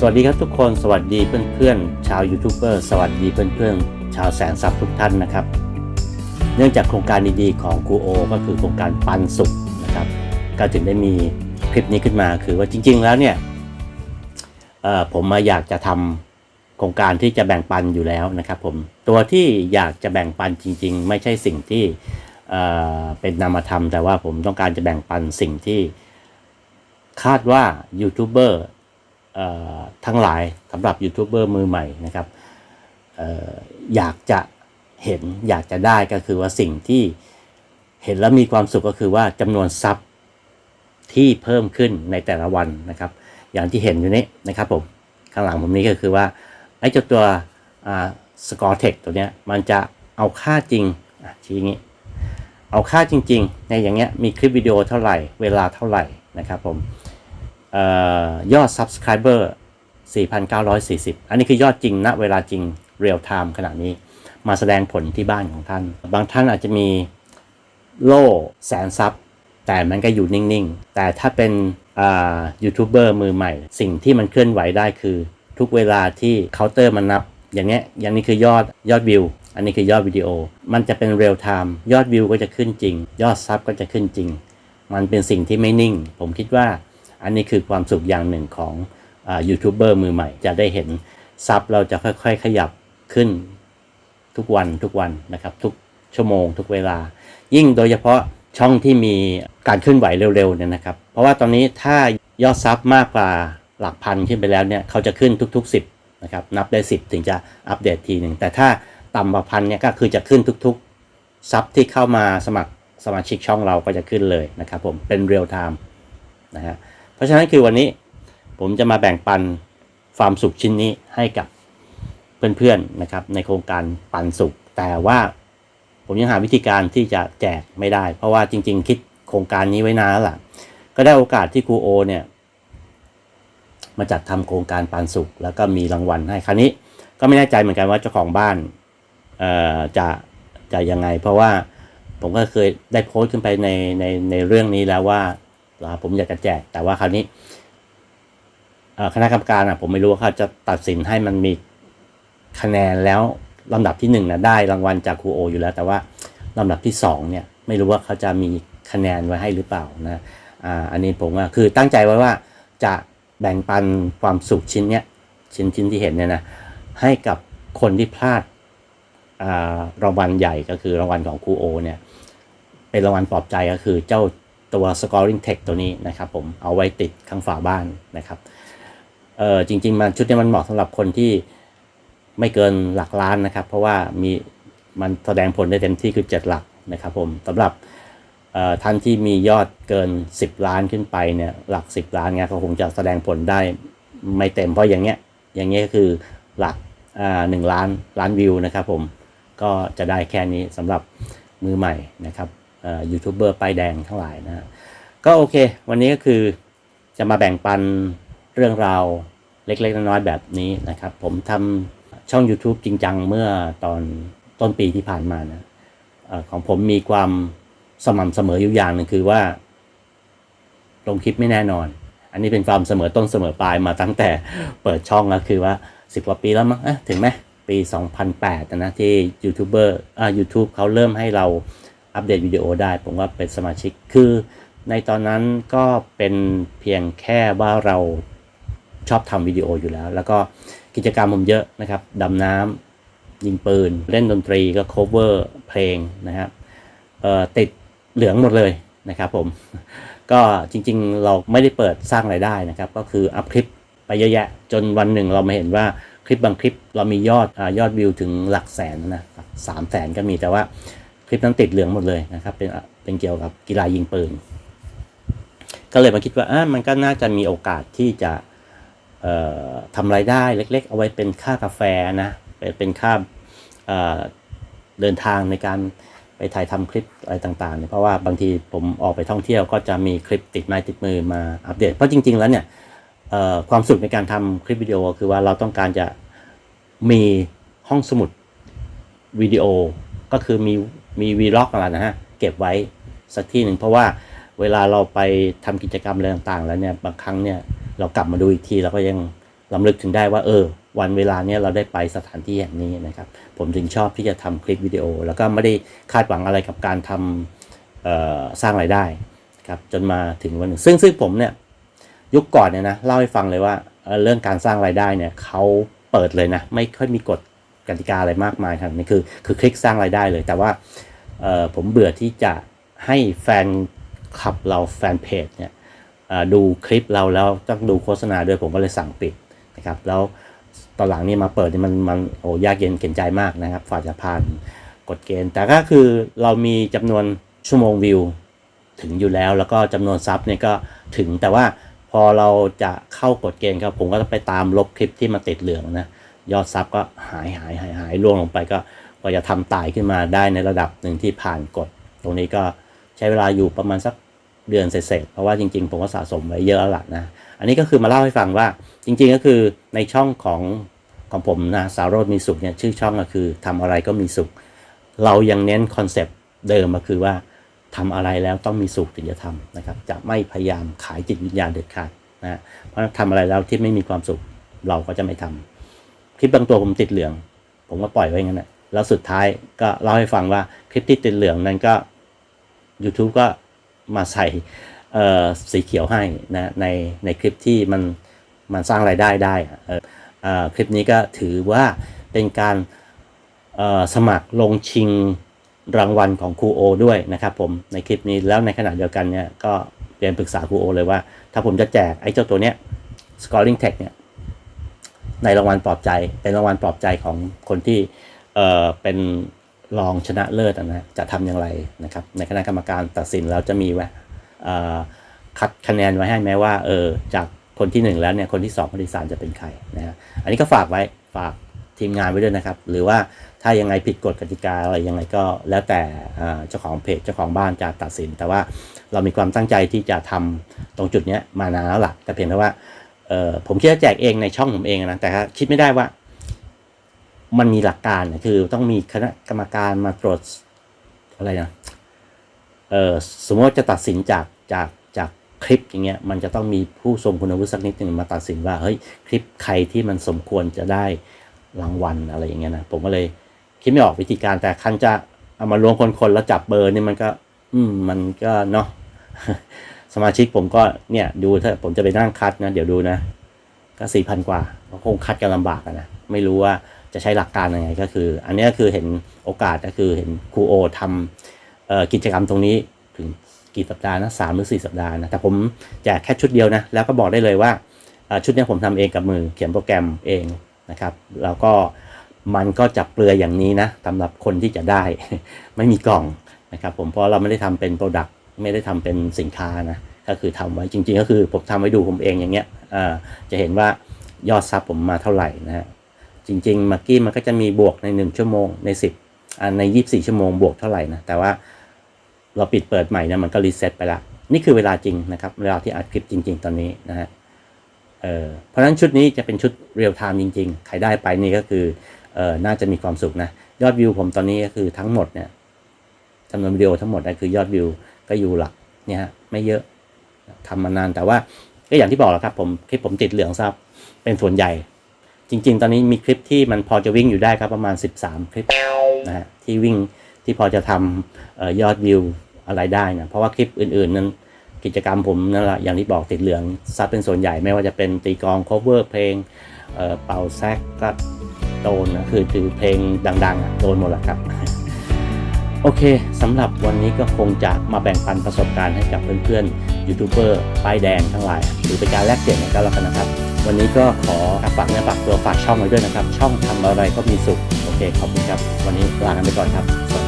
สวัสดีครับทุกคนสวัสดีเพื่อนๆ ชาวยูทูบเบอร์สวัสดีเพื่อนๆ ชาวแสนสับทุกท่านนะครับ เนื่องจากโครงการดีๆของกูโอ ก็คือโครงการปันสุขนะครับก็ถึงได้มีคลิปนี้ขึ้นมาคือว่าจริง ๆ แล้วเนี่ยผมมาอยากจะทำโครงการที่จะแบ่งปันอยู่แล้วนะครับผมตัวที่อยากจะแบ่งปันจริง ๆ ไม่ใช่สิ่งที่เเป็นนามธรรม แต่ว่าผมต้องการจะแบ่งปันสิ่งที่คาดว่ายูทูบเบอร์ ทั้งหลายสำหรับยูทูบเบอร์มือใหม่นะครับออยากจะเห็นอยากจะได้ก็คือว่าสิ่งที่เห็นแล้วมีความสุขก็คือว่าจำนวนซับที่เพิ่มขึ้นในแต่ละวันนะครับ อย่างที่เห็นอยู่นี้นะครับผมข้างหลังผมนี้ก็คือว่าไอ้เจ้าตัวสกอร์เทคตัวเนี้ยมันจะเอาค่าจริงชี้อย่างนี้เอาค่าจริง ๆ ในอย่างเงี้ยมีคลิปวิดีโอเท่าไหร่ เวลาเท่าไหร่นะครับผม ยอด Subscriber 4,940 อันนี้คือยอดจริงณเวลาจริงเรียลไทม์ขณะนี้มาแสดงผลที่บ้านของท่าน บางท่านอาจจะมีโล่แสนซับแต่มันก็อยู่นิ่งๆ แต่ถ้าเป็นยูทูบเบอร์มือใหม่ สิ่งที่มันเคลื่อนไหวได้คือ ทุกเวลาที่เคาน์เตอร์มันนับ อย่างเนี้ยอย่างนี้คือยอดยอดวิว อันนี้คือยอดวิดีโอ มันจะเป็นเรียลไทม์ยอดวิวก็จะขึ้นจริง ยอดซับก็จะขึ้นจริง มันเป็นสิ่งที่ไม่นิ่ง ผมคิดว่า อันนี้คือความสุขอย่างหนึ่งของยูทูบเบอร์มือใหม่ จะได้เห็นซับเราจะค่อยๆ ขยับขึ้นทุกวันทุกวันนะครับ ทุกชั่วโมง ทุกเวลา ยิ่งโดยเฉพาะช่องที่มีการเคลื่อนไหวเร็วๆเนี่ยนะครับ เพราะว่าตอนนี้ถ้ายอดซับมากกว่าหลักพันขึ้นไปแล้วเนี่ยเขาจะขึ้นทุก ๆ 10นะครับนับได้ 10 ถึงจะอัปเดตทีหนึ่งแต่ถ้าต่ำกว่าพันเนี่ยก็คือจะขึ้นทุกๆซับที่เข้ามาสมัครสมาชิกช่องเราก็จะขึ้นเลยนะครับผมเป็นเรียลไทม์นะฮะ เพราะฉะนั้นคือวันนี้ผมจะมาแบ่งปันความสุขชิ้นนี้ให้กับเพื่อนๆนะครับ ในโครงการปันสุข แต่ว่าผมยังหาวิธีการที่จะแจกไม่ได้ เพราะว่าจริง ๆ คิดโครงการนี้ไว้นานแล้วล่ะ ก็ได้โอกาสที่ครูโอเนี่ยมาจัดทำโครงการปันสุข แล้วก็มีรางวัลให้คราวนี้ก็ไม่แน่ใจเหมือนกันว่าเจ้าของบ้านเอ่อจะจะยังไง เพราะว่าผมก็เคยได้โพสต์ขึ้นไปในในในเรื่องนี้แล้วว่า อ่าผมอยากจะแจก แต่ว่าคราวนี้คณะกรรมการอะผมไม่รู้ว่าเขาจะตัดสินให้มันมีคะแนนแล้วลำดับที่หนึ่งนะได้รางวัลจากครูโอ อยู่แล้ว แต่ว่าลำดับที่สองเนี่ยไม่รู้ว่าเขาจะมีคะแนนไว้ให้หรือเปล่านะอ่าอันนี้ผมว่าคือตั้งใจไว้ว่าจะแบ่งปันความสุขชิ้นเนี้ยชิ้นชิ้นที่เห็นเนี่ยนะให้กับคนที่พลาดรางวัลใหญ่ก็คือรางวัลของครูโอเนี่ยเป็นรางวัลปลอบใจก็คือเจ้า ตัว scoring text ตัวนี้นะครับผมเอาไว้ติดข้างฝาบ้านนะครับเออจริง ๆ มันชุดนี้มันเหมาะสำหรับคนที่ไม่เกินหลักล้านนะครับ เพราะว่ามีมันแสดงผลได้เต็มที่คือ 7 หลักนะครับผมสำหรับท่านที่มียอดเกิน 10 ล้านขึ้นไปเนี่ยหลัก 10 ล้านเงี้ยก็คงจะแสดงผลได้ไม่เต็มเพราะอย่างเงี้ยอย่างเงี้ยก็คือหลักหนึ่งล้านล้านวิวนะครับผมก็จะได้แค่นี้สำหรับมือใหม่นะครับ ยูทูบเบอร์ป้ายแดงทั้งหลายนะก็โอเค วันนี้ก็คือจะมาแบ่งปันเรื่องราวเล็กๆน้อยๆแบบนี้นะครับ ผมทำช่อง YouTube จริงจังเมื่อตอนต้นปีที่ผ่านมานะอของผมมีความสม่ำเสมออยู่อย่างหนึ่งคือว่าลงคลิปไม่แน่นอน อันนี้เป็นความเสมอต้นเสมอปลายมาตั้งแต่เปิดช่องแล้วคือว่า 10 กว่าปีแล้วมั้งเอ๊ะถึงไหมปี 2008นะที่ยูทูบเบอร์อ่า YouTube เขาเริ่มให้เรา อัปเดตวิดีโอได้ผมว่าเป็นสมาชิกคือในตอนนั้นก็เป็นเพียงแค่ว่าเราชอบทำวิดีโออยู่แล้ว แล้วก็กิจกรรมผมเยอะนะครับดำน้ำยิงปืน เล่นดนตรีก็ cover เพลงนะครับเอ่อติดเหลืองหมดเลยนะครับผม ก็จริงๆ เราไม่ได้เปิดสร้างรายได้นะครับ ก็คืออัพคลิปไปเยอะแยะ จนวันหนึ่งเรามาเห็นว่าคลิปบางคลิปเรามียอดอยอดวิวถึงหลักแสนนะสามแสนก็มีแต่ว่า คลิปนั้นติดเหลืองหมดเลยนะครับ เป็นเป็นเกี่ยวกับกีฬายิงปืน ก็เลยมาคิดว่าอะมันก็น่าจะมีโอกาสที่จะเอ่อทำรายได้เล็ก ๆ เอาไว้เป็นค่ากาแฟนะเป็นเป็นค่าเอ่อเดินทางในการไปถ่ายทำคลิปอะไรต่างๆเนี่ยเพราะว่าบางทีผมออกไปท่องเที่ยวก็จะมีคลิปติดไม้ติดมือมาอัปเดต เพราะจริง ๆ แล้วเนี่ยความสุขในการทำคลิปวิดีโอคือว่าเราต้องการจะมีห้องสมุดวิดีโอก็คือมี มีวีล็อกอะไรนะฮะ เก็บไว้สักที่หนึ่งเพราะว่าเวลาเราไปทำกิจกรรมอะไรต่างๆ แล้วเนี่ยบางครั้งเนี่ยเรากลับมาดูอีกทีเราก็ยังลำลึกถึงได้ว่าเออ วันเวลาเนี้ยเราได้ไปสถานที่แห่งนี้นะครับ ผมถึงชอบที่จะทำคลิปวิดีโอ แล้วก็ไม่ได้คาดหวังอะไรกับการทำเอ่อสร้างรายได้ครับจนมาถึงวันหนึ่งซึ่งซึ่งผมเนี่ยยุคก่อนเนี่ยนะเล่าให้ฟังเลยว่าเอ่อเรื่องการสร้างรายได้เนี่ยเขาเปิดเลยนะไม่ค่อยมีกฎ กติกาอะไรมากมายครับนี่คือคือคลิกสร้างรายได้เลย แต่ว่าผมเบื่อที่จะให้แฟนคลับเราแฟนเพจเนี่ยดูคลิปเราแล้วต้องดูโฆษณาด้วยผมก็เลยสั่งปิดนะครับแล้วตอนหลังนี่มาเปิดนี่มันมันโอ้ยากเย็นเข็นใจมากนะครับฝ่าจะผ่านกฎเกณฑ์ แต่ก็คือเรามีจำนวนชั่วโมงวิวถึงอยู่แล้วแล้วก็จำนวนซับเนี่ยก็ถึงแต่ว่าพอเราจะเข้ากฎเกณฑ์ครับผมก็จะไปตามลบคลิปที่มาติดเหลืองนะ ยอดซับก็หายหายหายหายร่วงลงไปก็กว่าจะทำตายขึ้นมาได้ในระดับหนึ่งที่ผ่านกฎตรงนี้ก็ใช้เวลาอยู่ประมาณสักเดือนเศษเพราะว่าจริง ๆ ผมก็สะสมไว้เยอะแล้วล่ะนะ อันนี้ก็คือมาเล่าให้ฟังว่าจริง ๆ ก็คือในช่องของของผมนะสาวโรดมีสุขเนี่ยชื่อช่องก็คือทำอะไรก็มีสุข เรายังเน้นคอนเซปต์เดิมก็คือว่าทำอะไรแล้วต้องมีสุขถึงจะทำนะครับ จะไม่พยายามขายจิตวิญญาณเด็ดขาดนะเพราะทำอะไรแล้วที่ไม่มีความสุขเราก็จะไม่ทำ คลิปบางตัวผมติดเหลือง ผมก็ปล่อยไว้งั้นนะแล้วสุดท้ายก็เล่าให้ฟังว่าคลิปที่ติดเหลืองนั้นก็ YouTube ก็มาใส่เสีเขียวให้นะในในคลิปที่มันมันสร้างรายได้ได้เออคลิปนี้ก็ถือว่าเป็นการสมัครลงชิงรางวัลของครูโอด้วยนะครับผมในคลิปนี้แล้วในขณะเดียวกันเนี่ยก็เรียนปรึกษาครูโอเลยว่า ถ้าผมจะแจกไอ้เจ้าตัวเนี้ย scoring tech เนี่ย ในรางวัลปลอบใจ เป็นรางวัลปลอบใจของคนที่เออเป็นรองชนะเลิศอะนะจะทำอย่างไรนะครับ ในคณะกรรมการตัดสินแล้วจะมีไว้เอ่อคัดคะแนนไว้ให้ไหมว่าเออจากคนที่หนึ่งแล้วเนี่ยคนที่สองคนที่สามจะเป็นใครนะฮะอันนี้ก็ฝากไว้ฝากทีมงานไว้ด้วยนะครับ หรือว่าถ้ายังไงผิดกฎกติกาอะไรยังไงก็แล้วแต่เจ้าของเพจเจ้าของบ้านจะตัดสิน แต่ว่าเรามีความตั้งใจที่จะทำตรงจุดนี้มานานแล้วล่ะแต่เพียงแต่ว่า เออผมคิดจะแจกเองในช่องผมเองนะแต่คิดไม่ได้ว่า มันมีหลักการนะคือต้องมีคณะกรรมการมาตรวจอะไรนะเออสมมติว่าจะตัดสินจากจากจากคลิปอย่างเงี้ยมันจะต้องมีผู้ทรงคุณวุฒิสักนิดหนึ่งมาตัดสินว่าเฮ้ยคลิปใครที่มันสมควรจะได้รางวัลอะไรอย่างเงี้ยนะผมก็เลยคิดไม่ออกวิธีการแต่คันจะเอามารวมคนๆแล้วจับเบอร์นี่มันก็ อืมมันก็เนาะ สมาชิกผมก็เนี่ยดูถ้าผมจะไปนั่งคัดนะ เดี๋ยวดูนะ ก็สี่พันกว่าก็คงคัดกันลำบากอะนะ ไม่รู้ว่าจะใช้หลักการยังไงก็คือ อันนี้ก็คือเห็นโอกาสก็คือเห็นครูโอทำออกิจกรรมตรงนี้ถึงกี่สัปดาห์นะสามหรือสี่สัปดาห์นะแต่ผมแจกแค่ชุดเดียวนะ แล้วก็บอกได้เลยว่าชุดนี้ผมทำเองกับมือเขียนโปรแกรมเองนะครับ แล้วก็มันก็จะเปลือยอย่างนี้นะสำหรับคนที่จะได้ ไม่มีกล่องนะครับผมเพราะเราไม่ได้ทำเป็นโปรดักต ไม่ได้ทำเป็นสินค้านะก็คือทำไว้จริง ๆ ก็คือผมทำไว้ดูผมเองอย่างเงี้ยอ่าจะเห็นว่ายอดซับผมมาเท่าไหร่นะฮะจริงๆมื่อกี้มันก็จะมีบวกใน 1 ชั่วโมงใน 10อ่าใน 24 ชั่วโมงบวกเท่าไหร่นะแต่ว่าเราปิดเปิดใหม่นี่ยมันก็รีเซ็ตไปละนี่คือเวลาจริงนะครับเวลาที่อัดคลิปจริง ๆ ตอนนี้นะฮะเออเพราะฉะนั้นชุดนี้จะเป็นชุดเรียลไทม์จริง ๆ ใครได้ไปนี่ก็คือเออน่าจะมีความสุขนะยอดวิวผมตอนนี้ก็คือทั้งหมดเนี่ยจำนวนวิดีโอทั้งหมดนะคือยอดวิว ก็อยู่หลักเนี่ยไม่เยอะทำมานานแต่ว่าก็อย่างที่บอกแล้วครับผมคลิปผมติดเหลืองซับเป็นส่วนใหญ่ จริง ๆ ตอนนี้มีคลิปที่มันพอจะวิ่งอยู่ได้ครับประมาณ 13 คลิปนะฮะที่วิ่งที่พอจะทำออยอดวิวอะไรได้นะเพราะว่าคลิปอื่น ๆ นั้นกิจกรรมผมนั่นแหละอย่างที่บอกติดเหลืองซับเป็นส่วนใหญ่ไม่ว่าจะเป็นตีกลอง cover เพลงเเป่าแซกก็โดนนะคือถือเพลงดังๆโดนหมดแหละครับ โอเคสำหรับวันนี้ก็คงจะมาแบ่งปันประสบการณ์ให้กับเพื่อนๆยูทูบเบอร์ป้ายแดงทั้งหลาย หรือเป็นการแลกเปลี่ยนกันแล้วกันนะครับ วันนี้ก็ขอฝากเนื้อฝากตัวฝากช่องไว้ด้วยนะครับ ช่องทำอะไรก็มีสุข โอเคขอบคุณครับ วันนี้ลากันไปก่อนครับสวัสดี